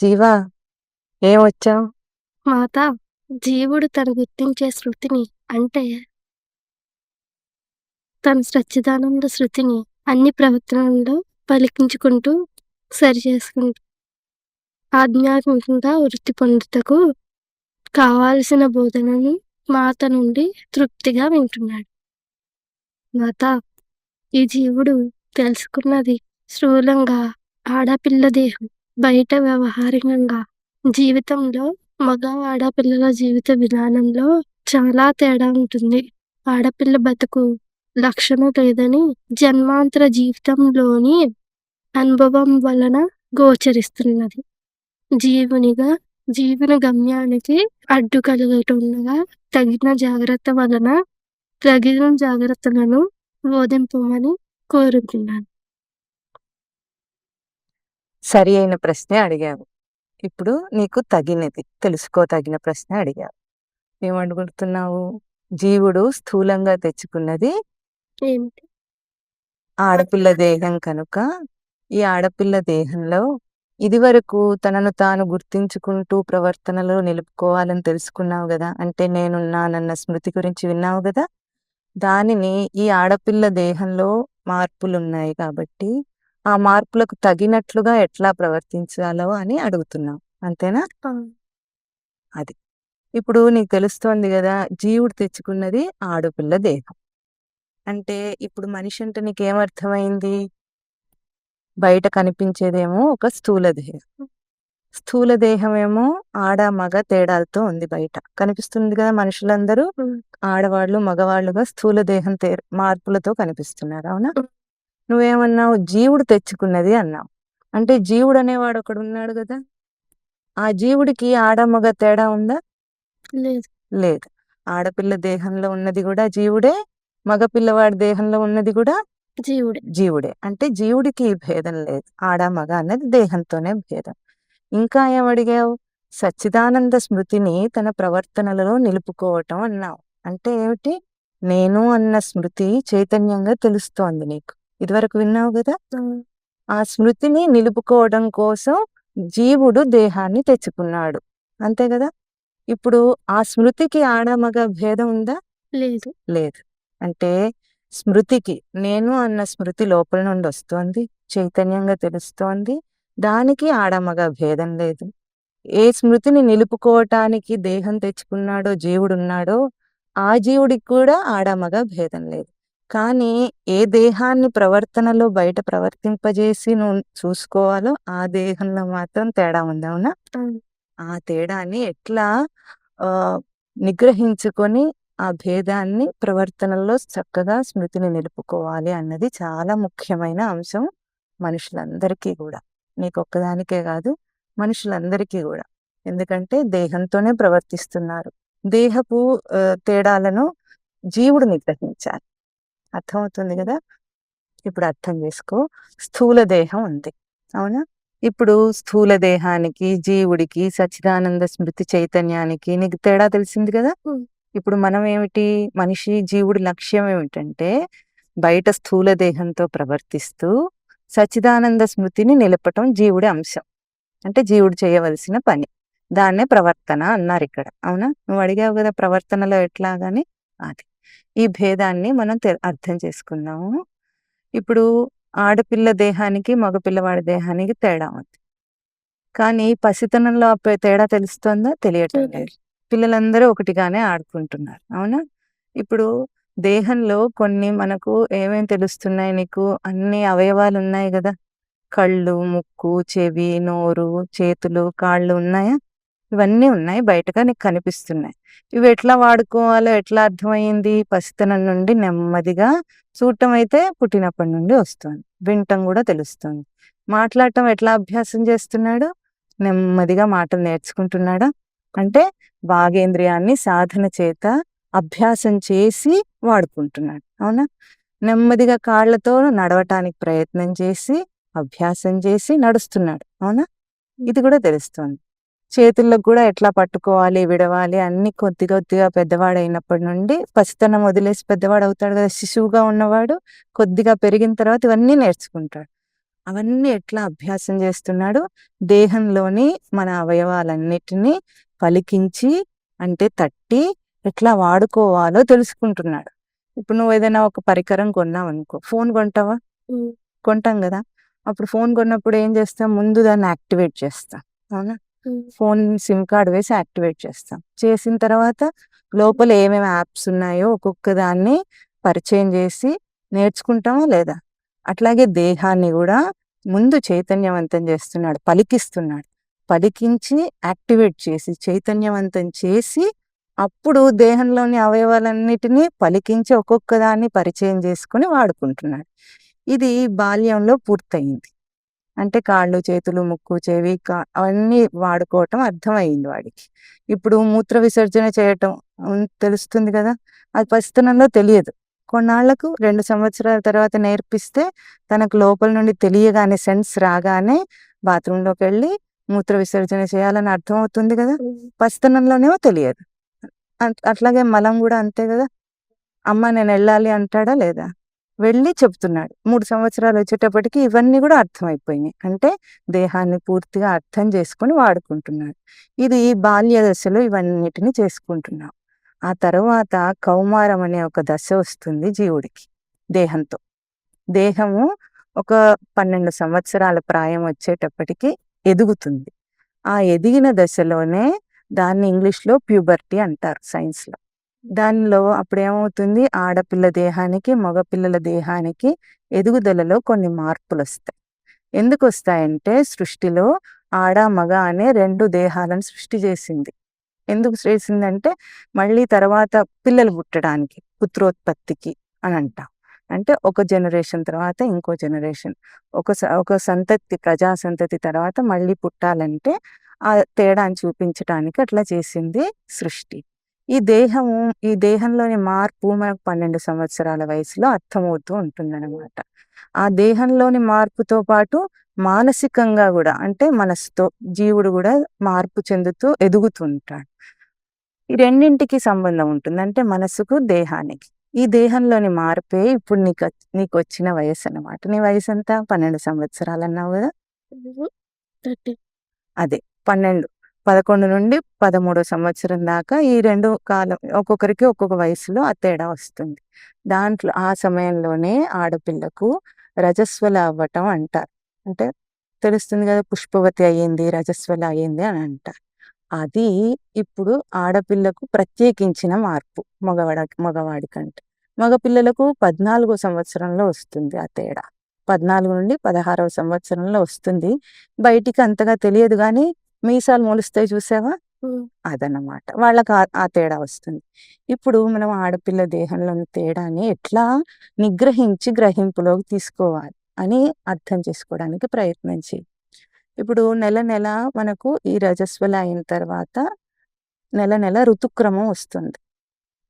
జీవా? ఏమొచ్చావు మాత జీవుడు తను గుర్తించే శృతిని అంటే తన సచ్చిదానంద శృతిని అన్ని ప్రవర్తనల్లో పలికించుకుంటూ సరి చేసుకుంటూ ఆధ్యాత్మికంగా వృత్తి పొందుటకు కావాల్సిన బోధనని మాత నుండి తృప్తిగా వింటున్నాడు. మాత ఈ జీవుడు తెలుసుకున్నది స్థూలంగా ఆడపిల్ల దేహం. బయట వ్యవహారికంగా జీవితంలో మగ ఆడపిల్లల జీవిత విధానంలో చాలా తేడా ఉంటుంది. ఆడపిల్ల బతుకు లక్షణ లేదని జన్మాంతర జీవితంలోని అనుభవం వలన గోచరిస్తున్నది. జీవునిగా జీవన గమ్యానికి అడ్డు కలుగుతుండగా తగిన జాగ్రత్త వలన తగిన జాగ్రత్తలను బోధింపమని కోరుతున్నాను సరి అయిన ప్రశ్నే అడిగావు ఇప్పుడు నీకు తగినది తెలుసుకో తగిన ప్రశ్న అడిగావు ఏమడుగుతున్నావు? జీవుడు స్థూలంగా తెచ్చుకున్నది ఆడపిల్ల దేహం కనుక ఈ ఆడపిల్ల దేహంలో ఇదివరకు తనను తాను గుర్తించుకుంటూ ప్రవర్తనలో నిలుపుకోవాలని తెలుసుకున్నావు కదా అంటే నేనున్నానన్న స్మృతి గురించి విన్నావు కదా దానిని ఈ ఆడపిల్ల దేహంలో మార్పులు ఉన్నాయి కాబట్టి ఆ మార్పులకు తగినట్లుగా ఎట్లా ప్రవర్తించాలో అని అడుగుతున్నావు అంతేనా? ఆ, ఇప్పుడు నీకు తెలుస్తోంది కదా జీవుడు తెచ్చుకున్నది ఆడపిల్ల దేహం. అంటే ఇప్పుడు మనిషి అంటే నీకేమర్థమైంది? బయట కనిపించేదేమో ఒక స్థూల దేహం. స్థూల దేహం ఏమో ఆడ మగ తేడాలతో ఉంది బయట. కనిపిస్తుంది కదా మనుషులందరూ? ఆడవాళ్ళు మగవాళ్ళుగా స్థూల దేహం తే మార్పులతో కనిపిస్తున్నారు అవునా. నువ్వేమన్నావు? జీవుడు తెచ్చుకున్నది అన్నావు. అంటే జీవుడు అనేవాడు ఒకడు ఉన్నాడు కదా? ఆ జీవుడికి ఆడ మగ తేడా ఉందా? లేదు. లేదు. ఆడపిల్ల దేహంలో ఉన్నది కూడా జీవుడే మగ పిల్లవాడి దేహంలో ఉన్నది కూడా జీవుడే. జీవుడే. అంటే జీవుడికి భేదం లేదు. ఆడ మగ అన్నది దేహంతోనే భేదం. ఇంకా ఏమడిగావు సచ్చిదానంద స్మృతిని తన ప్రవర్తనలలో నిలుపుకోవటం అన్నావు. అంటే ఏమిటి? నేను అన్న స్మృతి చైతన్యంగా తెలుస్తోంది నీకు. ఇదివరకు విన్నావు కదా? ఆ, స్మృతిని నిలుపుకోవడం కోసం జీవుడు దేహాన్ని తెచ్చుకున్నాడు. అంతే కదా? ఇప్పుడు ఆ స్మృతికి ఆడ మగ భేదం ఉందా? లేదు. లేదు. అంటే స్మృతికి నేను అన్న స్మృతి లోపల నుండి వస్తోంది చైతన్యంగా తెలుస్తోంది దానికి ఆడమగ భేదం లేదు. ఏ స్మృతిని నిలుపుకోవటానికి దేహం తెచ్చుకున్నాడో జీవుడున్నాడో ఆ జీవుడికి కూడా ఆడమగ భేదం లేదు. కానీ ఏ దేహాన్ని ప్రవర్తనలో బయట ప్రవర్తింపజేసి నువ్వు చూసుకోవాలో ఆ దేహంలో మాత్రం తేడా ఉంది అవునా. ఆ తేడాన్ని ఎట్లా ఆ నిగ్రహించుకొని ఆ భేదాన్ని ప్రవర్తనలో చక్కగా స్మృతిని నిలుపుకోవాలి అన్నది చాలా ముఖ్యమైన అంశం మనుషులందరికీ కూడా. నీకొక్కదానికే కాదు మనుషులందరికీ కూడా. ఎందుకంటే దేహంతోనే ప్రవర్తిస్తున్నారు. దేహపు తేడాలను జీవుడు నిగ్రహించాలి. అర్థమవుతుంది కదా? ఇప్పుడు అర్థం చేసుకో. స్థూల దేహం ఉంది. అవునా? ఇప్పుడు స్థూల దేహానికి జీవుడికి సచ్చిదానంద స్మృతి చైతన్యానికి నీకు తేడా తెలిసింది కదా. ఇప్పుడు మనం ఏమిటి? మనిషి జీవుడి లక్ష్యం ఏమిటంటే బయట స్థూల దేహంతో ప్రవర్తిస్తూ సచ్చిదానంద స్మృతిని నిలపటం జీవుడి అంశం. అంటే జీవుడు చేయవలసిన పని. దాన్నే ప్రవర్తన అన్నారు ఇక్కడ. అవునా? నువ్వు అడిగావు కదా ప్రవర్తనలో ఎట్లాగని? అది. ఈ భేదాన్ని మనం అర్థం చేసుకున్నాము. ఇప్పుడు ఆడపిల్ల దేహానికి మగపిల్లవాడి దేహానికి తేడా ఉంది. కానీ పసితనంలో తేడా తెలుస్తోందా? తెలియటం. లేదు. పిల్లలందరూ ఒకటిగానే ఆడుకుంటున్నారు. అవునా? ఇప్పుడు దేహంలో కొన్ని మనకు ఏమేం తెలుస్తున్నాయి నీకు? అన్ని అవయవాలు ఉన్నాయి కదా? కళ్ళు ముక్కు చెవి నోరు చేతులు కాళ్ళు ఉన్నాయా? ఇవన్నీ ఉన్నాయి బయటగా నీకు కనిపిస్తున్నాయి. ఇవి ఎట్లా వాడుకోవాలో ఎట్లా అర్థమైంది పసితనం నుండి నెమ్మదిగా చూడటం అయితే పుట్టినప్పటి నుండి వస్తుంది. వినటం కూడా తెలుస్తుంది. మాట్లాడటం ఎట్లా అభ్యాసం చేస్తున్నాడు? నెమ్మదిగా మాటలు నేర్చుకుంటున్నాడా? అంటే భాగేంద్రియాన్ని సాధన చేత అభ్యాసం చేసి వాడుకుంటున్నాడు. అవునా? నెమ్మదిగా కాళ్ళతో నడవటానికి ప్రయత్నం చేసి అభ్యాసం చేసి నడుస్తున్నాడు. అవునా? ఇది కూడా తెలుస్తుంది. చేతుల్లో కూడా ఎట్లా పట్టుకోవాలి విడవాలి అన్ని కొద్ది కొద్దిగా పెద్దవాడు అయినప్పటి నుండి పసితనం వదిలేసి పెద్దవాడు అవుతాడు కదా శిశువుగా ఉన్నవాడు కొద్దిగా పెరిగిన తర్వాత ఇవన్నీ నేర్చుకుంటాడు. అవన్నీ ఎట్లా అభ్యాసం చేస్తున్నాడు? దేహంలోని మన అవయవాలన్నిటినీ పలికించి అంటే తట్టి ఎట్లా వాడుకోవాలో తెలుసుకుంటున్నాడు. ఇప్పుడు నువ్వు ఏదైనా ఒక పరికరం కొన్నావు అనుకో ఫోన్ కొంటావా? కొంటాం కదా. అప్పుడు ఫోన్ కొన్నప్పుడు ఏం చేస్తాం? ముందు దాన్ని యాక్టివేట్ చేస్తాం. అవునా? ఫోన్ సిమ్ కార్డ్ వేసి యాక్టివేట్ చేస్తాం. చేసిన తర్వాత లోపల ఏమేమి యాప్స్ ఉన్నాయో ఒక్కొక్క దాన్ని పరిచయం చేసి నేర్చుకుంటామా లేదా? అట్లాగే దేహాన్ని కూడా ముందు చైతన్యవంతం చేస్తున్నాడు పలికిస్తున్నాడు. పలికించి యాక్టివేట్ చేసి చైతన్యవంతం చేసి అప్పుడు దేహంలోని అవయవాలన్నిటినీ పలికించి ఒక్కొక్క దాన్ని పరిచయం చేసుకొని వాడుకుంటున్నాడు. ఇది బాల్యంలో పూర్తయింది. అంటే కాళ్ళు చేతులు ముక్కు చెవి అవన్నీ వాడుకోవటం అర్థమైంది వాడికి. ఇప్పుడు మూత్ర విసర్జన చేయటం తెలుస్తుంది కదా? అది పసితనంలో తెలియదు. కొన్నాళ్ళకు రెండు సంవత్సరాల తర్వాత నేర్పిస్తే తనకు లోపల నుండి తెలియగానే సెన్స్ రాగానే బాత్రూంలోకి వెళ్ళి మూత్ర విసర్జన చేయాలని అర్థం అవుతుంది కదా పసితనంలోనేమో తెలియదు. అట్- అట్లాగే మలం కూడా అంతే కదా? అమ్మ నేను వెళ్ళాలి అంటాడా లేదా? వెళ్ళి చెప్తున్నాడు మూడు సంవత్సరాలు వచ్చేటప్పటికి ఇవన్నీ కూడా అర్థమైపోయినాయి. అంటే దేహాన్ని పూర్తిగా అర్థం చేసుకొని వాడుకుంటున్నాడు. ఇది బాల్య దశలో ఇవన్నిటిని చేసుకుంటున్నాం. ఆ తర్వాత కౌమారం అనే ఒక దశ వస్తుంది జీవుడికి దేహంతో. దేహము ఒక పన్నెండు సంవత్సరాల ప్రాయం వచ్చేటప్పటికి ఎదుగుతుంది. ఆ ఎదిగిన దశలోనే దాన్ని ఇంగ్లీష్లో ప్యూబర్టీ అంటారు సైన్స్లో. దానిలో అప్పుడు ఏమవుతుంది ఆడపిల్ల దేహానికి మగపిల్లల దేహానికి ఎదుగుదలలో కొన్ని మార్పులు వస్తాయి ఎందుకు వస్తాయంటే సృష్టిలో ఆడ మగ అనే రెండు దేహాలను సృష్టి చేసింది. ఎందుకు చేసిందంటే మళ్ళీ తర్వాత పిల్లలు పుట్టడానికి పుత్రోత్పత్తికి అని అంటాం. అంటే ఒక జనరేషన్ తర్వాత ఇంకో జనరేషన్. ఒక స- ఒక సంతతి ప్రజా సంతతి తర్వాత మళ్ళీ పుట్టాలంటే ఆ తేడాని చూపించడానికి అట్లా చేసింది సృష్టి. ఈ దేహము ఈ దేహంలోని మార్పు మనకు పన్నెండు సంవత్సరాల వయసులో అర్థమవుతూ ఉంటుందన్నమాట. ఆ దేహంలోని మార్పుతో పాటు మానసికంగా కూడా అంటే మనసుతో జీవుడు కూడా మార్పు చెందుతూ ఎదుగుతూ ఉంటాడు. ఈ రెండింటికి సంబంధం ఉంటుంది. అంటే మనసుకు దేహానికి. ఈ దేహంలోని మార్పే ఇప్పుడు నీకు నీకు వచ్చిన వయసు అన్నమాట. నీ వయసు ఎంత పన్నెండు సంవత్సరాలు అన్నావు కదా? అదే పన్నెండు. పదకొండు నుండి పదమూడో సంవత్సరం దాకా ఈ రెండు కాలం ఒక్కొక్కరికి ఒక్కొక్క వయసులో ఆ తేడా వస్తుంది. దాంట్లో ఆ సమయంలోనే ఆడపిల్లకు రజస్వల అవ్వటం అంటారు. అంటే తెలుస్తుంది కదా పుష్పవతి అయ్యింది రజస్వల అయ్యింది అని అంటారు. అది ఇప్పుడు ఆడపిల్లకు ప్రత్యేకించిన మార్పు మగవాడ మగవాడి కంటే. మగపిల్లలకు పద్నాలుగో సంవత్సరంలో వస్తుంది ఆ తేడా. పద్నాలుగు నుండి పదహారవ సంవత్సరంలో వస్తుంది. బయటికి అంతగా తెలియదు కానీ మీసాలు మొలుస్తాయి చూసావా? ఉమ్, అదన్నమాట. వాళ్ళకి ఆ- తేడా వస్తుంది. ఇప్పుడు మనం ఆడపిల్ల దేహంలోని తేడాని ఎట్లా నిగ్రహించి గ్రహింపులోకి తీసుకోవాలి అని అర్థం చేసుకోవడానికి ప్రయత్నం చేయి. ఇప్పుడు నెల నెల మనకు ఈ రజస్వల అయిన తర్వాత నెల నెల ఋతుక్రమం వస్తుంది.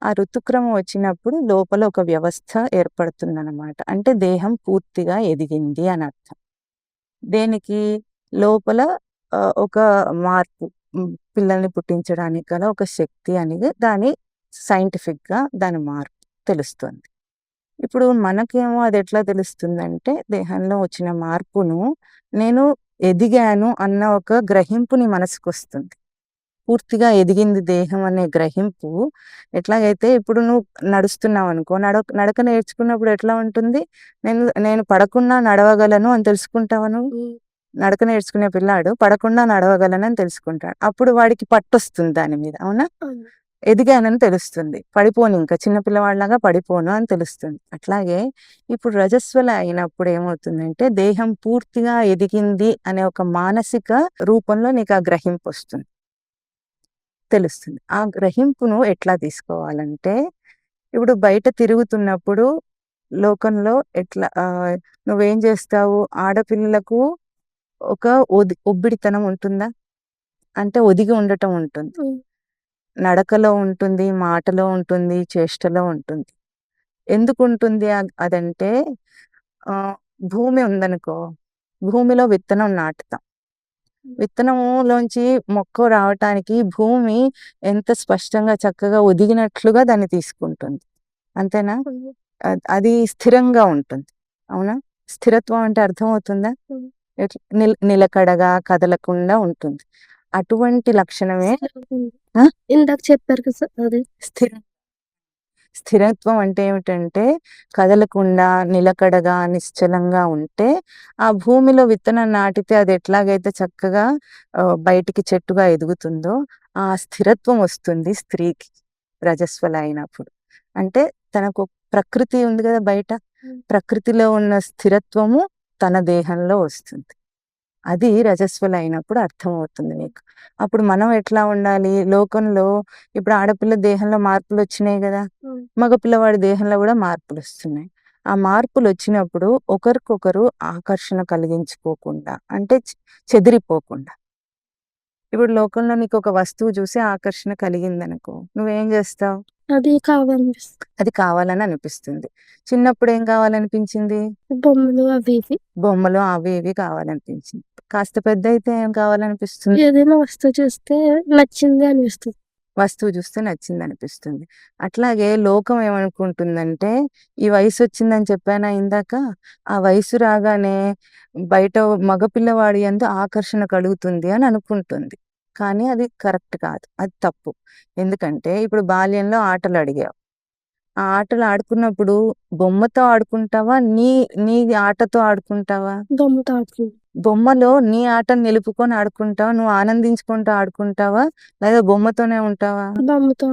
ఆ ఋతుక్రమం వచ్చినప్పుడు లోపల ఒక వ్యవస్థ ఏర్పడుతుందన్నమాట. అంటే దేహం పూర్తిగా ఎదిగింది అని అర్థం. దేనికి? లోపల ఒక మార్పు. పిల్లల్ని పుట్టించడానికి గల ఒక శక్తి అనేది దాని సైంటిఫిక్గా దాని మార్పు తెలుస్తుంది. ఇప్పుడు మనకేమో అది ఎట్లా తెలుస్తుందంటే దేహంలో వచ్చిన మార్పును నేను ఎదిగాను అన్న ఒక గ్రహింపుని మనసుకు వస్తుంది పూర్తిగా ఎదిగింది దేహం అనే గ్రహింపు ఎట్లాగైతే ఇప్పుడు నువ్వు నడుస్తున్నావు అనుకో నడ నడక నేర్చుకున్నప్పుడు ఎట్లా ఉంటుంది? నేను నేను పడకుండా నడవగలను అని తెలుసుకుంటావను నడక నేర్చుకునే పిల్లాడు పడకుండా నడవగలనని తెలుసుకుంటాడు. అప్పుడు వాడికి పట్టొస్తుంది దాని మీద అవునా. ఎదిగానని తెలుస్తుంది. పడిపోను ఇంకా చిన్న పిల్లవాడిలాగా పడిపోను అని తెలుస్తుంది. అట్లాగే ఇప్పుడు రజస్వల అయినప్పుడు ఏమవుతుందంటే దేహం పూర్తిగా ఎదిగింది అనే ఒక మానసిక రూపంలో నీకు ఆ గ్రహింపు వస్తుంది. తెలుస్తుంది. ఆ గ్రహింపును ఎట్లా తీసుకోవాలంటే ఇప్పుడు బయట తిరుగుతున్నప్పుడు లోకంలో ఎట్లా నువ్వేం చేస్తావు? ఆడపిల్లలకు ఒక ఒది ఒబ్బిడితనం ఉంటుందా? అంటే ఒదిగి ఉండటం ఉంటుంది. నడకలో ఉంటుంది మాటలో ఉంటుంది చేష్టలో ఉంటుంది. ఎందుకు ఉంటుంది అదంటే ఆ, భూమి ఉందనుకో భూమిలో విత్తనం నాటుతాం. విత్తనంలోంచి మొక్క రావటానికి భూమి ఎంత స్పష్టంగా చక్కగా ఒదిగినట్లుగా దాన్ని తీసుకుంటుంది. అంతేనా? అది స్థిరంగా ఉంటుంది. అవునా? స్థిరత్వం అంటే అర్థమవుతుందా? ఉమ్. నిలకడగా కదలకుండా ఉంటుంది. అటువంటి లక్షణమే? ఇందాక చెప్పారు కదా స్థిర స్థిరత్వం అంటే ఏమిటంటే కదలకుండా నిలకడగా నిశ్చలంగా ఉంటే ఆ భూమిలో విత్తనం నాటితే అది ఎట్లాగైతే చక్కగా బయటికి చెట్టుగా ఎదుగుతుందో ఆ స్థిరత్వం వస్తుంది స్త్రీకి రజస్వల అయినప్పుడు. అంటే తనకు ప్రకృతి ఉంది కదా బయట. ప్రకృతిలో ఉన్న స్థిరత్వము తన దేహంలో వస్తుంది. అది రజస్వల అయినప్పుడు అర్థమవుతుంది నీకు అప్పుడు మనం ఎట్లా ఉండాలి? లోకంలో ఇప్పుడు ఆడపిల్ల దేహంలో మార్పులు వచ్చినాయి కదా. మగపిల్లవాడి దేహంలో కూడా మార్పులు వస్తున్నాయి. ఆ మార్పులు వచ్చినప్పుడు ఒకరికొకరు ఆకర్షణ కలిగించుకోకుండా అంటే చెదిరిపోకుండా. ఇప్పుడు లోకంలో నీకు ఒక వస్తువు చూసి ఆకర్షణ కలిగిందనుకో నువ్వేం చేస్తావు? అది కావాలనిపిస్తుంది. అది కావాలని అనిపిస్తుంది. చిన్నప్పుడు ఏం కావాలనిపించింది? బొమ్మలు అవి ఇవి. బొమ్మలు అవి ఇవి కావాలనిపించింది. కాస్త పెద్ద అయితే ఏం కావాలనిపిస్తుంది? ఏదైనా వస్తువు చూస్తే నచ్చింది అనిపిస్తుంది. వస్తువు చూస్తే నచ్చింది అనిపిస్తుంది. అట్లాగే లోకం ఏమనుకుంటుందంటే ఈ వయసు వచ్చిందని చెప్పానా ఇందాక? ఆ వయసు రాగానే బయట మగపిల్లవాడి అందు ఆకర్షణ కలుగుతుంది అని అనుకుంటుంది. కానీ అది కరెక్ట్ కాదు. అది తప్పు. ఎందుకంటే ఇప్పుడు బాల్యంలో ఆటలు అడిగావు ఆ ఆటలు ఆడుకున్నప్పుడు బొమ్మతో ఆడుకుంటావా? నీ నీ ఆటతో ఆడుకుంటావా? బొమ్మతో బొమ్మలో నీ ఆటను నిలుపుకొని ఆడుకుంటావా? నువ్వు ఆనందించుకుంటూ ఆడుకుంటావా? లేదా బొమ్మతోనే ఉంటావా? బొమ్మతో.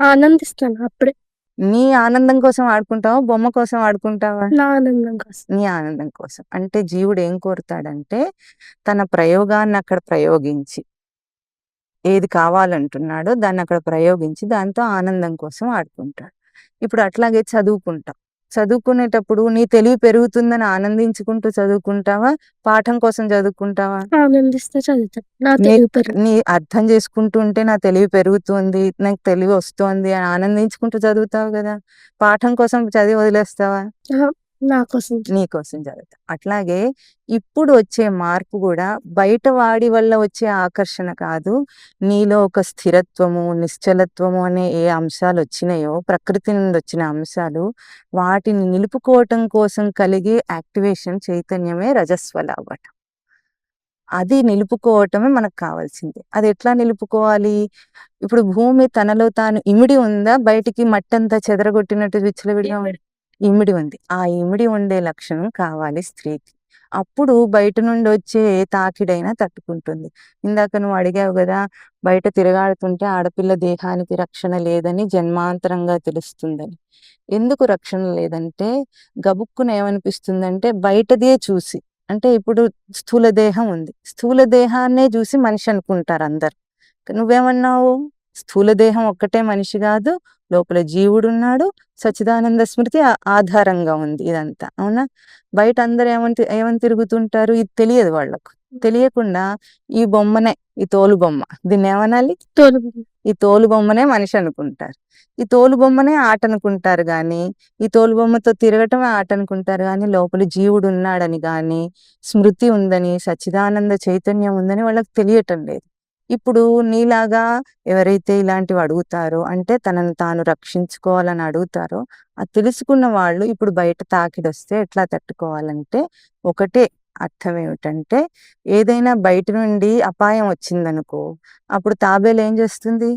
ఆనందిస్తాను అప్పుడే. నీ ఆనందం కోసం ఆడుకుంటావా? బొమ్మ కోసం ఆడుకుంటావా? నా ఆనందం కోసం. నీ ఆనందం కోసం. అంటే జీవుడు ఏం కోరుతాడంటే తన ప్రయోగాన్ని అక్కడ ప్రయోగించి ఏది కావాలంటున్నాడో దాన్ని అక్కడ ప్రయోగించి దాంతో ఆనందం కోసం ఆడుకుంటాడు. ఇప్పుడు అట్లాగే చదువుకుంటాం. చదువుకునేటప్పుడు నీ తెలివి పెరుగుతుందని ఆనందించుకుంటూ చదువుకుంటావా? పాఠం కోసం చదువుకుంటావా? ఆనందిస్తే చదువుతాను నా అర్థం చేసుకుంటుంటే నా తెలివి పెరుగుతుంది నాకు తెలివి వస్తోంది అని ఆనందించుకుంటూ చదువుతావు కదా? పాఠం కోసం చదివి వదిలేస్తావా? నా కోసం. నీ కోసం చదువుతావు అట్లాగే ఇప్పుడు వచ్చే మార్పు కూడా బయట వాడి వల్ల వచ్చే ఆకర్షణ కాదు. నీలో ఒక స్థిరత్వము నిశ్చలత్వము అనే ఏ అంశాలు వచ్చినాయో ప్రకృతి నుండి వచ్చిన అంశాలు వాటిని నిలుపుకోవటం కోసం కలిగే యాక్టివేషన్ చైతన్యమే రజస్వల అవ్వటం. అది నిలుపుకోవటమే మనకు కావాల్సింది. అది ఎట్లా నిలుపుకోవాలి? ఇప్పుడు భూమి తనలో తాను ఇమిడి ఉందా? బయటికి మట్టంతా చెదరగొట్టినట్టు విచ్చలవిడిగా ఉంది? ఇమిడి ఉంది. ఆ ఇమిడి ఉండే లక్షణం కావాలి స్త్రీకి. అప్పుడు బయట నుండి వచ్చే ఏ తాకిడైనా తట్టుకుంటుంది. ఇందాక నువ్వు అడిగావు కదా బయట తిరగాడుతుంటే ఆడపిల్ల దేహానికి రక్షణ లేదని జన్మాంతరంగా తెలుస్తుందని. ఎందుకు రక్షణ లేదంటే గబుక్కున ఏమనిపిస్తుందంటే బయటదే చూసి. అంటే ఇప్పుడు స్థూల దేహం ఉంది. స్థూల దేహాన్నే చూసి మనిషి అనుకుంటారు అందరు. నువ్వేమన్నావు? స్థూల దేహం ఒక్కటే మనిషి కాదు లోపల జీవుడు ఉన్నాడు సచిదానంద స్మృతి ఆధారంగా ఉంది ఇదంతా. అవునా? బయట అందరు ఏమని ఏమని తిరుగుతుంటారు? ఇది తెలియదు వాళ్ళకు. తెలియకుండా ఈ బొమ్మనే ఈ తోలు బొమ్మ. దీన్ని ఏమనాలి? తోలు ఈ తోలు బొమ్మనే మనిషి అనుకుంటారు. ఈ తోలు బొమ్మనే ఆట అనుకుంటారు గాని ఈ తోలు బొమ్మతో తిరగటమే ఆట అనుకుంటారు గాని లోపల జీవుడు ఉన్నాడని గాని స్మృతి ఉందని సచ్చిదానంద చైతన్యం ఉందని వాళ్ళకి తెలియటం లేదు. ఇప్పుడు నీలాగా ఎవరైతే ఇలాంటివి అడుగుతారో అంటే తనను తాను రక్షించుకోవాలని అడుగుతారో అది తెలుసుకున్న వాళ్ళు ఇప్పుడు బయట తాకిడొస్తే ఎట్లా తట్టుకోవాలంటే ఒకటే అర్థం ఏమిటంటే ఏదైనా బయట నుండి అపాయం వచ్చిందనుకో అప్పుడు తాబేలు ఏం చేస్తుంది?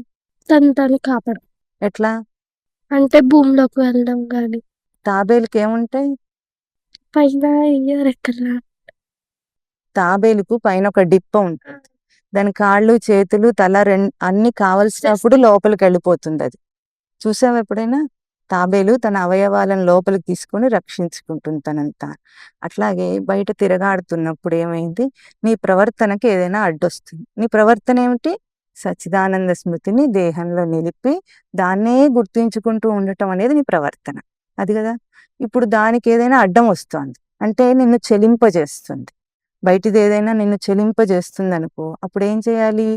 తను తను కాపాడు. ఎట్లా? అంటే భూమిలోకి వెళ్ళడం కానీ తాబేలుకి ఏముంటాయి పైన రెక్కల తాబేలుకు పైన ఒక డిప్ప ఉంటుంది. దాని కాళ్ళు చేతులు తల రెండు అన్ని కావలసినప్పుడు లోపలికి వెళ్ళిపోతుంది అది చూసావా ఎప్పుడైనా? తాబేలు తన అవయవాలను లోపలికి తీసుకొని రక్షించుకుంటుంది తనంతా. అట్లాగే బయట తిరగాడుతున్నప్పుడు ఏమైంది? నీ ప్రవర్తనకి ఏదైనా అడ్డొస్తుంది. నీ ప్రవర్తన ఏమిటి? సచ్చిదానంద స్మృతిని దేహంలో నిలిపి దాన్నే గుర్తించుకుంటూ ఉండటం అనేది నీ ప్రవర్తన. అది కదా? ఇప్పుడు దానికి ఏదైనా అడ్డం వస్తుంది. అంటే నిన్ను చెలింపజేస్తుంది. బయటిది ఏదైనా నిన్ను చెలింపజేస్తుంది అనుకో అప్పుడు ఏం చేయాలి?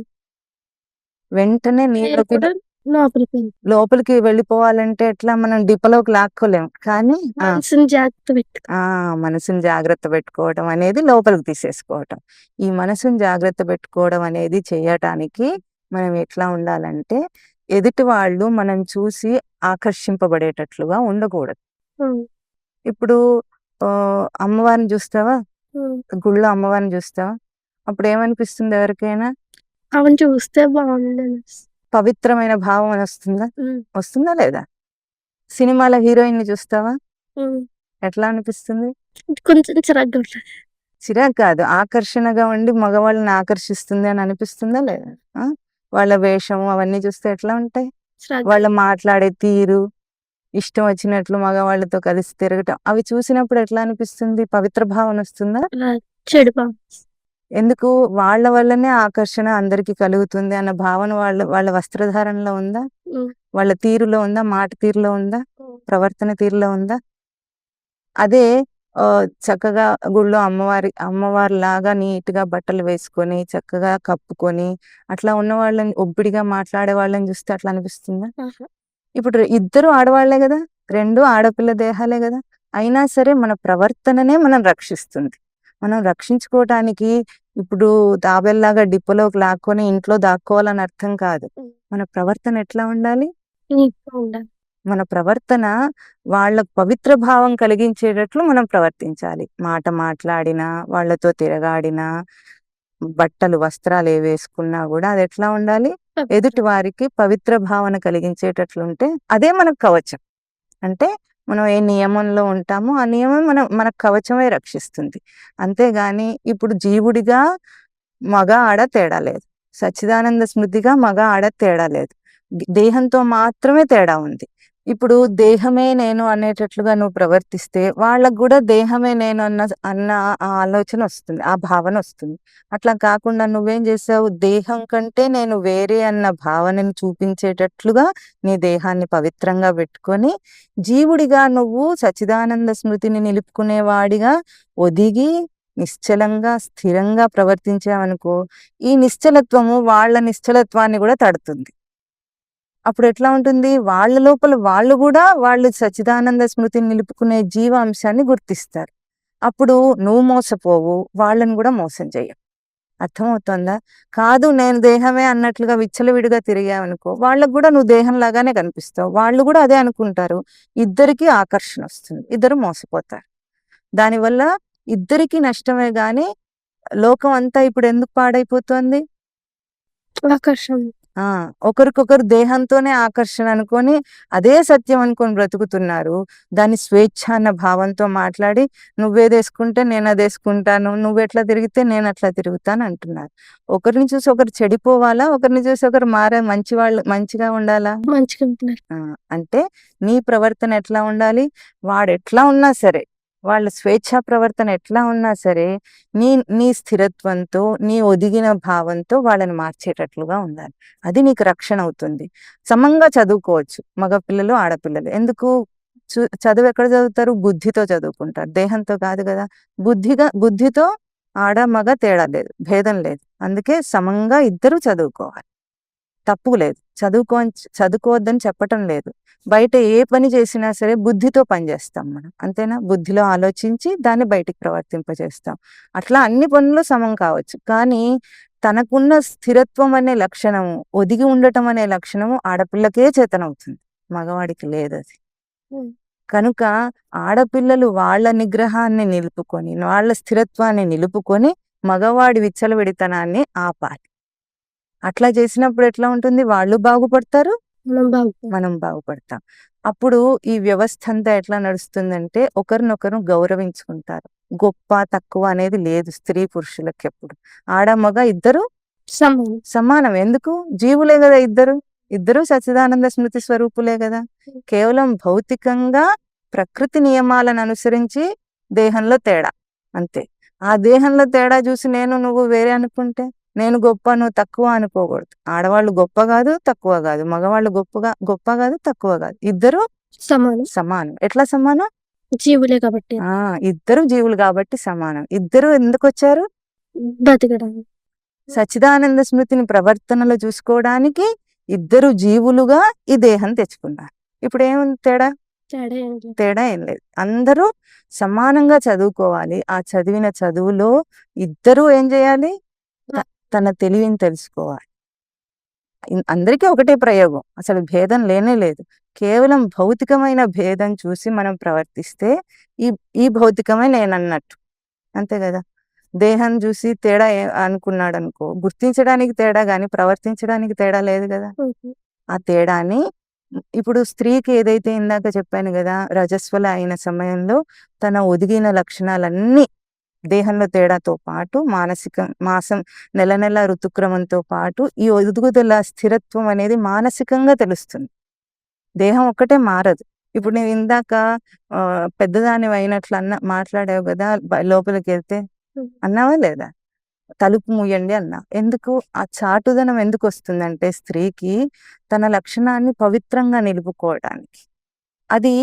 వెంటనే నీలోకి కూడా లోపలికి వెళ్ళి లోపలికి వెళ్ళిపోవాలంటే ఎట్లా మనం డిపలోకి లాక్కోలేం. కానీ ఆ, మనసుని జాగ్రత్త పెట్టుకో. మనసుని జాగ్రత్త పెట్టుకోవడం అనేది లోపలికి తీసేసుకోవటం. ఈ మనసుని జాగ్రత్త పెట్టుకోవడం అనేది చేయటానికి మనం ఎట్లా ఉండాలంటే ఎదుటి వాళ్ళు మనం చూసి ఆకర్షింపబడేటట్లుగా ఉండకూడదు. ఇప్పుడు అమ్మవారిని చూస్తావా? గుళ్ళో అమ్మవారిని చూస్తావా? అప్పుడేమనిపిస్తుంది ఎవరికైనా? ఆమెను చూస్తే బావుండనిపిస్తుంది. పవిత్రమైన భావం అని వస్తుందా? వస్తుందా లేదా? సినిమాలో హీరోయిన్‌ని చూస్తావా? హ్మ్. ఎట్లా అనిపిస్తుంది? కొంచెం ఉంటది. చిరాకు కాదు. ఆకర్షణగా ఉండి మగవాళ్ళని ఆకర్షిస్తుంది అని అనిపిస్తుందా లేదా? ఆ! వాళ్ళ వేషం అవన్నీ చూస్తే ఎట్లా ఉంటాయి? వాళ్ళు మాట్లాడే తీరు, ఇష్టం వచ్చినట్లు మగవాళ్ళతో కలిసి తిరగటం అవి చూసినప్పుడు ఎట్లా అనిపిస్తుంది? పవిత్ర భావన వస్తుందా? చెడు. ఎందుకు? వాళ్ళ వల్లనే ఆకర్షణ అందరికి కలుగుతుంది అన్న భావన వాళ్ళ వాళ్ళ వస్త్రధారణలో ఉందా? వాళ్ళ తీరులో ఉందా? మాట తీరులో ఉందా? ప్రవర్తన తీరులో ఉందా? అదే చక్కగా గుళ్ళో అమ్మవారి అమ్మవారిలాగా నీట్‌గా బట్టలు వేసుకొని, చక్కగా కప్పుకొని, అట్లా ఉన్న వాళ్ళని ఒబ్బిడిగా మాట్లాడే వాళ్ళని చూస్తే అట్లా అనిపిస్తుందా? ఇప్పుడు ఇద్దరు ఆడవాళ్ళే గదా! 2 ఆడపిల్ల దేహాలే గదా! అయినా సరే మన ప్రవర్తననే మనం రక్షిస్తుంది. మనం రక్షించుకోవటానికి ఇప్పుడు తాబేలులాగా డిప్పలోకి లాక్కొని ఇంట్లో దాక్కోవాలని అర్థం కాదు. మన ప్రవర్తన ఎట్లా ఉండాలి? మన ప్రవర్తన వాళ్ళకు పవిత్ర భావం కలిగించేటట్లు మనం ప్రవర్తించాలి. మాట మాట్లాడినా, వాళ్ళతో తిరగాడినా, బట్టలు వస్త్రాలు ఏవేసుకున్నా గూడా అదెట్లా ఉండాలి? ఎదుటి వారికి పవిత్ర భావన కలిగించేటట్లుంటే అదే మనకు కవచం. అంటే మనం ఏ నియమంలో ఉంటామో ఆ నియమం మన మన కవచమే రక్షిస్తుంది. అంతేగాని ఇప్పుడు జీవుడిగా మగ, ఆడ తేడా లేదు. సచ్చిదానంద స్మృతిగా మగ, ఆడ తేడా లేదు. దేహంతో మాత్రమే తేడా ఉంది. ఇప్పుడు దేహమే నేను అనేటట్లుగా నువ్వు ప్రవర్తిస్తే వాళ్ళకు కూడా దేహమే నేను అన్న అన్న ఆలోచన వస్తుంది. ఆ భావన వస్తుంది. అట్లా కాకుండా నువ్వేం చేసావు? దేహం కంటే నేను వేరే అన్న భావనని చూపించేటట్లుగా నీ దేహాన్ని పవిత్రంగా పెట్టుకొని, జీవుడిగా నువ్వు సచ్చిదానంద స్మృతిని నిలుపుకునేవాడిగా ఒదిగి, నిశ్చలంగా, స్థిరంగా ప్రవర్తించావనుకో, ఈ నిశ్చలత్వము వాళ్ళ నిశ్చలత్వాన్ని కూడా తడుతుంది. అప్పుడు ఎట్లా ఉంటుంది? వాళ్ళ లోపల వాళ్ళు కూడా వాళ్ళు సచ్చిదానంద స్మృతిని నిలుపుకునే జీవాంశాన్ని గుర్తిస్తారు. అప్పుడు నువ్వు మోసపోవు. వాళ్ళని కూడా మోసం చేయవు అర్థమవుతోందా? కాదు నేను దేహమే అన్నట్లుగా విచ్చలవిడిగా తిరిగావనుకో, వాళ్ళకి కూడా నువ్వు దేహం లాగానే కనిపిస్తావు. వాళ్ళు కూడా అదే అనుకుంటారు. ఇద్దరికీ ఆకర్షణ వస్తుంది. ఇద్దరు మోసపోతారు. దానివల్ల ఇద్దరికీ నష్టమే గాని, లోకం అంతా ఇప్పుడు ఎందుకు పాడైపోతోంది? ఆకర్షణ. ఆ! ఒకరికొకరు దేహంతోనే ఆకర్షణ అనుకోని, అదే సత్యం అనుకోని బ్రతుకుతున్నారు. దాన్ని స్వేచ్ఛ అన్న భావంతో మాట్లాడి, నువ్వేదేసుకుంటే నేనదేసుకుంటాను. నువ్వెట్లా తిరిగితే నేనట్లా తిరుగుతాను అంటున్నారు. ఒకరిని చూసి ఒకరు చెడిపోవాలా? ఒకరిని చూసి ఒకరు మారే మంచివాళ్ళు మంచిగా ఉండాలా? మంచిగా! అంటే నీ ప్రవర్తన ఎట్లా ఉండాలి? వాడెట్లా ఉన్నా సరే, వాళ్ళ స్వేచ్ఛా ప్రవర్తన ఎట్లా ఉన్నా సరే, నీ నీ స్థిరత్వంతో, నీ ఒదిగిన భావంతో వాళ్ళని మార్చేటట్లుగా ఉండాలి. అది నీకు రక్షణ అవుతుంది. సమంగా చదువుకోవచ్చు. మగపిల్లలు, ఆడపిల్లలు. ఎందుకు? చు చదువు ఎక్కడ చదువుతారు? బుద్ధితో చదువుకుంటారు. దేహంతో కాదు కదా బుద్ధిగా బుద్ధితో ఆడ, మగ తేడా లేదు. భేదం లేదు. అందుకే సమంగా ఇద్దరూ చదువుకోవాలి. తప్పు లేదు. చదువుకో చదువుకోవద్దని చెప్పటం లేదు. బయట ఏ పని చేసినా సరే బుద్ధితో పని చేస్తాం మనం. అంతేనా? బుద్ధిలో ఆలోచించి దాన్ని బయటికి ప్రవర్తింపజేస్తాం. అట్లా అన్ని పనులు సమం కావచ్చు. కానీ తనకున్న స్థిరత్వం అనే లక్షణము, ఒదిగి ఉండటం అనే లక్షణము ఆడపిల్లకే చేతనవుతుంది. మగవాడికి లేదది. హ్మ్. కనుక ఆడపిల్లలు వాళ్ళ నిగ్రహాన్ని నిలుపుకొని, వాళ్ళ స్థిరత్వాన్ని నిలుపుకొని, మగవాడి విచ్చలవిడితనాన్ని ఆపాలి. అట్లా చేసినప్పుడు ఎట్లా ఉంటుంది? వాళ్ళు బాగుపడతారు. మనం బాగుపడతాం. అప్పుడు ఈ వ్యవస్థ అంతా ఎట్లా నడుస్తుందంటే ఒకరినొకరు గౌరవించుకుంటారు. గొప్ప, తక్కువ అనేది లేదు స్త్రీ పురుషులకెప్పుడు. ఆడ, మగ ఇద్దరు సమానం. సమానం. ఎందుకు? జీవులే గదా ఇద్దరు. ఇద్దరూ సచ్చిదానంద స్మృతి స్వరూపులే గదా! కేవలం భౌతికంగా ప్రకృతి నియమాలను అనుసరించి దేహంలో తేడా. అంతే. ఆ దేహంలో తేడా చూసి నేను నువ్వు వేరే అనుకుంటే, నేను గొప్ప, నువ్వు తక్కువ అనుకోకూడదు. ఆడవాళ్ళు గొప్ప గాదు, తక్కువ గాదు. మగవాళ్ళు గొప్పగా గొప్ప గాదు, తక్కువ గాదు. ఇద్దరూ సమానం. సమానం. ఎట్లా సమానం? జీవులే కాబట్టి. ఆ! ఇద్దరు జీవులు గాబట్టి సమానం. ఇద్దరు ఎందుకొచ్చారు? బ్రతకడానికి. సచ్చిదానంద స్మృతిని ప్రవర్తనలో చూసుకోవడానికి ఇద్దరు జీవులుగా ఈ దేహం తెచ్చుకున్నారు. ఇప్పుడేముంది తేడా? తేడా. తేడా ఏం లేదు. అందరూ సమానంగా చదువుకోవాలి. ఆ చదివిన చదువులో ఇద్దరూ ఏం జేయాలి? తన తెలివిని తెలుసుకోవాలి. అందరికీ ఒకటే ప్రయోగం. అసలు భేదం లేనే లేదు. కేవలం భౌతికమైన భేదం చూసి మనం ప్రవర్తిస్తే ఈ ఈ భౌతికమే నేనన్నట్టు అంతే కదా దేహం చూసి తేడా ఏ- అనుకున్నాడు అనుకో గుర్తించడానికి తేడా గాని ప్రవర్తించడానికి తేడా లేదు కదా. ఆ తేడాని ఇప్పుడు స్త్రీకి ఏదైతే ఇందాక చెప్పాను కదా రజస్వల అయిన సమయంలో తన ఒదిగిన లక్షణాలన్నీ దేహంలో తేడాతో పాటు మానసిక మాసం నెల నెల ఋతుక్రమంతో పాటు ఈ ఒదుగుదల స్థిరత్వం అనేది మానసికంగా తెలుస్తుంది. దేహం ఒక్కటే మారదు. ఇప్పుడు నేను ఇందాక పెద్దదాని అయినట్లు అన్న మాట్లాడావు కదా లోపలికి వెళ్తే. అన్నావా లేదా? తలుపు మూయండి అన్నా. ఎందుకు? ఆ చాటుదనం ఎందుకు వస్తుందంటే స్త్రీకి తన లక్షణాన్ని పవిత్రంగా నిలుపుకోవడానికి. అది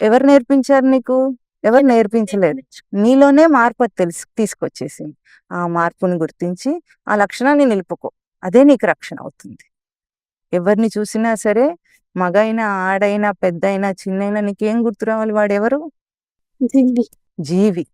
ఎవరు నేర్పించారు నీకు? ఎవరు నేర్పించలేదు. నీలోనే మార్పు తెలుసు తీసుకొచ్చేసింది. ఆ మార్పుని గుర్తించి ఆ లక్షణాన్ని నిలుపుకో. అదే నీకు రక్షణ అవుతుంది. ఎవరిని చూసినా సరే మగైనా ఆడైనా పెద్దయినా చిన్నైనా నీకేం గుర్తు రావాలి వాడెవరు? జీవి. జీవి.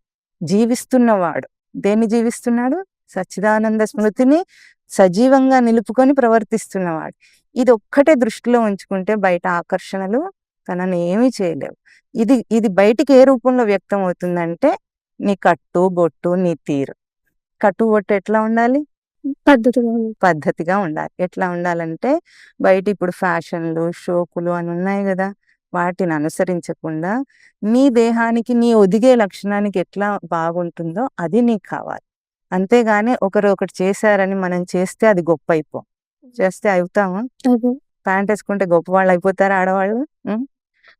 జీవిస్తున్నవాడు. దేన్ని జీవిస్తున్నాడు? సచ్చిదానంద స్మృతిని సజీవంగా నిలుపుకొని ప్రవర్తిస్తున్నవాడు. ఇది ఒక్కటే దృష్టిలో ఉంచుకుంటే బయట ఆకర్షణలు తనని ఏమీ చేయలేవు. ఇది ఇది బయటికి ఏ రూపంలో వ్యక్తం అవుతుందంటే నీ కట్టు బొట్టు నీ తీరు. కట్టు బొట్టు ఎట్లా ఉండాలి? పద్ధతిగా. పద్ధతిగా ఉండాలి. ఎట్లా ఉండాలంటే బయట ఇప్పుడు ఫ్యాషన్లు షోకులు అని ఉన్నాయి కదా వాటిని అనుసరించకుండా నీ దేహానికి నీ ఒదిగే లక్షణానికి ఎట్లా బాగుంటుందో అది నీకు కావాలి. అంతేగాని ఒకరు ఒకటి చేశారని మనం చేస్తే అది గొప్ప అయిపో. చేస్తే అవుతామా? ప్యాంట్ వేసుకుంటే గొప్ప వాళ్ళు అయిపోతారు ఆడవాళ్ళు?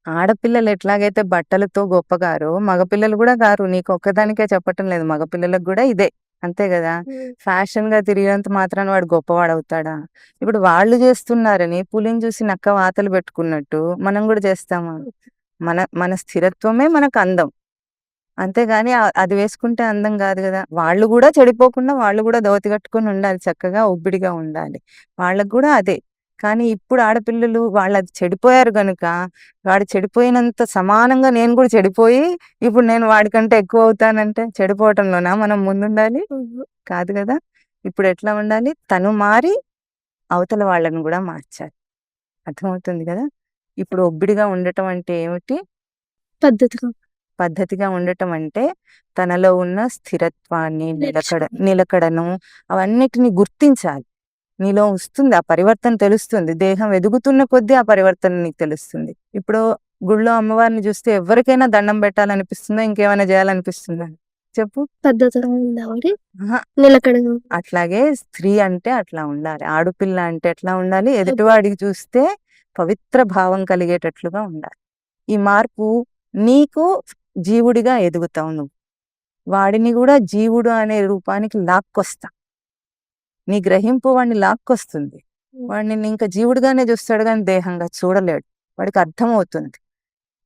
ఆడపిల్లలు ఎట్లాగైతే బట్టలతో గొప్పగారు మగపిల్లలు కూడా గారు. నీకు ఒక్కదానికే చెప్పటం లేదు. మగపిల్లలకు కూడా ఇదే. అంతే కదా? ఫ్యాషన్గా తిరిగినంత మాత్రాన వాడు గొప్పవాడు అవుతాడా ఇప్పుడు వాళ్ళు చేస్తున్నారని పులిని చూసి నక్క వాతలు పెట్టుకున్నట్టు మనం కూడా చేస్తామా? మన మన స్థిరత్వమే మనకు అందం. అంతేగాని అది వేసుకుంటే అందం కాదు కదా? వాళ్ళు కూడా చెడిపోకుండా వాళ్ళు కూడా దోతి కట్టుకొని ఉండాలి. చక్కగా ఒబ్బిడిగా ఉండాలి. వాళ్ళకు కూడా అదే. కానీ ఇప్పుడు ఆడపిల్లలు వాళ్ళు అది చెడిపోయారు గనుక వాడు చెడిపోయినంత సమానంగా నేను కూడా చెడిపోయి ఇప్పుడు నేను వాడికంటే ఎక్కువ అవుతానంటే చెడిపోవటంలోనా? మనం ముందుండాలి. కాదు కదా? ఇప్పుడు ఎట్లా ఉండాలి? తను మారి అవతల వాళ్ళని కూడా మార్చాలి. అర్థమవుతుంది కదా? ఇప్పుడు ఒబ్బిడిగా ఉండటం అంటే ఏమిటి? పద్ధతిగా. పద్ధతిగా ఉండటం అంటే తనలో ఉన్న స్థిరత్వాన్ని నిలకడ. నిలకడను అవన్నిటిని గుర్తించాలి. నీలో వస్తుంది ఆ పరివర్తన తెలుస్తుంది. దేహం ఎదుగుతున్న కొద్దీ ఆ పరివర్తన నీకు తెలుస్తుంది. ఇప్పుడు గుళ్ళో అమ్మవారిని చూస్తే ఎవరికైనా దండం పెట్టాలనిపిస్తుందా? ఇంకేమైనా చేయాలనిపిస్తుందా? చెప్పు. అట్లాగే స్త్రీ అంటే అట్లా ఉండాలి. ఆడపిల్ల అంటే ఎట్లా ఉండాలి? ఎదుటివాడికి చూస్తే పవిత్ర భావం కలిగేటట్లుగా ఉండాలి. ఈ మార్పు నీకు జీవుడిగా ఎదుగుతావు నువ్వు. వాడిని కూడా జీవుడు అనే రూపానికి లాక్కొస్తా. నీ గ్రహింపు వాడిని లాక్కొస్తుంది. వాడిని ఇంకా జీవుడిగానే చూస్తాడు కానీ దేహంగా చూడలేడు. వాడికి అర్థమవుతుంది.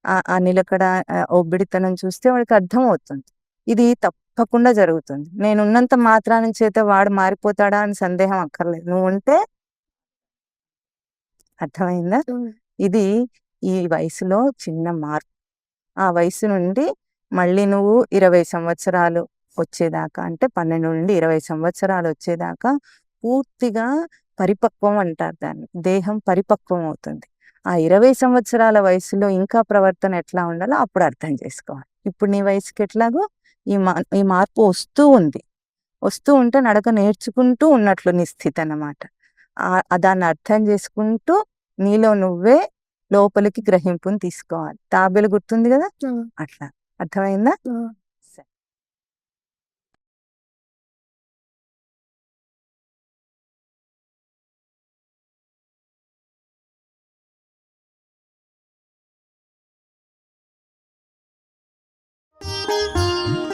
ఆ ఆ నిలకడ ఒబ్బిడితనం చూస్తే వాడికి అర్థమవుతుంది. ఇది తప్పకుండా జరుగుతుంది. నేను ఉన్నంత మాత్రాన చేత వాడు మారిపోతాడా అని సందేహం అక్కర్లేదు. నువ్వు ఉంటే అర్థమైందా. ఇది ఈ వయసులో చిన్న మార్పు. ఆ వయసు నుండి మళ్ళీ నువ్వు ఇరవై సంవత్సరాలు వచ్చేదాకా అంటే పన్నెండు నుండి ఇరవై సంవత్సరాలు వచ్చేదాకా పూర్తిగా పరిపక్వం అంటారు దాన్ని. దేహం పరిపక్వం అవుతుంది. ఆ ఇరవై సంవత్సరాల వయసులో ఇంకా ప్రవర్తన ఎట్లా ఉండాలో అప్పుడు అర్థం చేసుకోవాలి. ఇప్పుడు నీ వయసుకి ఎట్లాగో ఈ మా ఈ మార్పు వస్తూ ఉంది. వస్తూ ఉంటే నడక నేర్చుకుంటూ ఉన్నట్లు నీ స్థితి అన్నమాట. దాన్ని అర్థం చేసుకుంటూ నీలో నువ్వే లోపలికి గ్రహింపుని తీసుకోవాలి. తాబేలు గుర్తుంది కదా? అట్లా. అర్థమైందా? Música